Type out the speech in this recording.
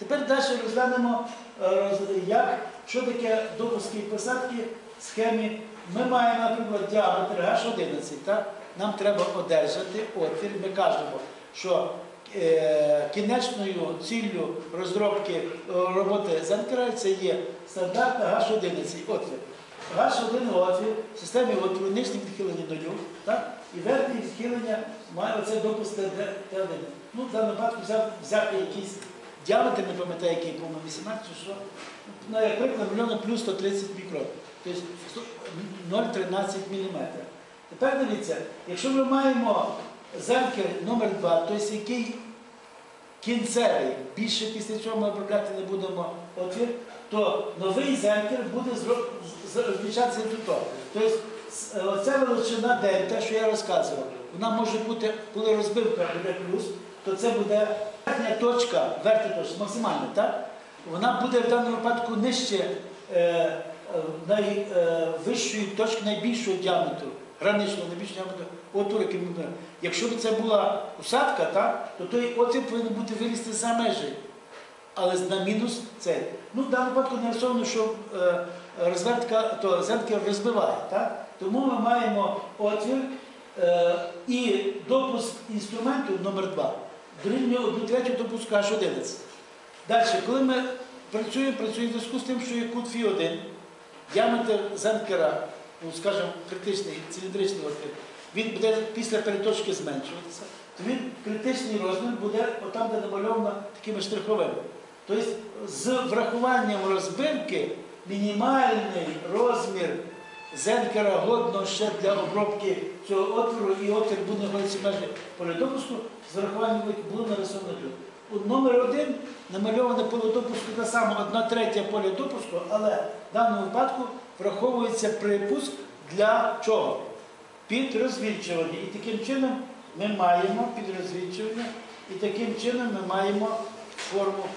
Тепер далі розглянемо, е, як, що таке допуски і посадки схемі. Ми маємо, наприклад, діаметр H11, так? нам треба одержати отвір. Ми кажемо, що е, кінечною ціллю розробки е, роботи Зенкера це є стандартна H11 отвір. H1 отвір в системі отвору нижнє відхилення нього, так? і верхнє відхилення має оце допуск Т1. Ну, в даному випадку взяти якийсь діаметр, не пам'ятаю, який, по-моєму, 18 чи що. Ну, як приклад, мільйона плюс 130 мікрон. Тобто 0,13 мм. Тепер дивіться, якщо ми маємо зенкер номер 2 тобто який кінцевий, більше після чого ми обробляти не будемо отвір, то новий зенкер буде розміщатися того. Тобто оця величина дельта, що я розказував, вона може бути, коли розбивка буде плюс, то це буде верхня точка, верхня точка, максимальна, так? Вона буде в даному випадку нижче е, е, найвищої точки найбільшого діаметру, граничного найбільшого діаметру отвору, який ми беремо. Якщо б це була усадка, так, то той отвір повинен бути вилізти за межі. Але на мінус цей. Ну, в даному випадку нарисовано, що е, розвертка, то зенткер розбиває. Так? Тому ми маємо отвір е, і допуск інструменту номер 2 дорівнює 1 третю допуску H11. Далі, коли ми працюємо, працюємо в зв'язку з тим, що є кут Фі1, діаметр зенкера, ну, скажімо, критичний циліндричний отвір, він буде після переточки зменшуватися, то він критичний розмір буде отам, де намальовано такими штриховими. Тобто з врахуванням розбивки мінімальний розмір зенкера годно ще для обробки цього отвору, і отвір буде знаходитися межі поля допуску, з врахуванням було нарисовано тут. У номер один намальоване поле допуску те саме одна третя поля допуску, але в даному випадку враховується припуск для чого? Під розвідчування. І таким чином ми маємо під розвідчування, і таким чином ми маємо форму.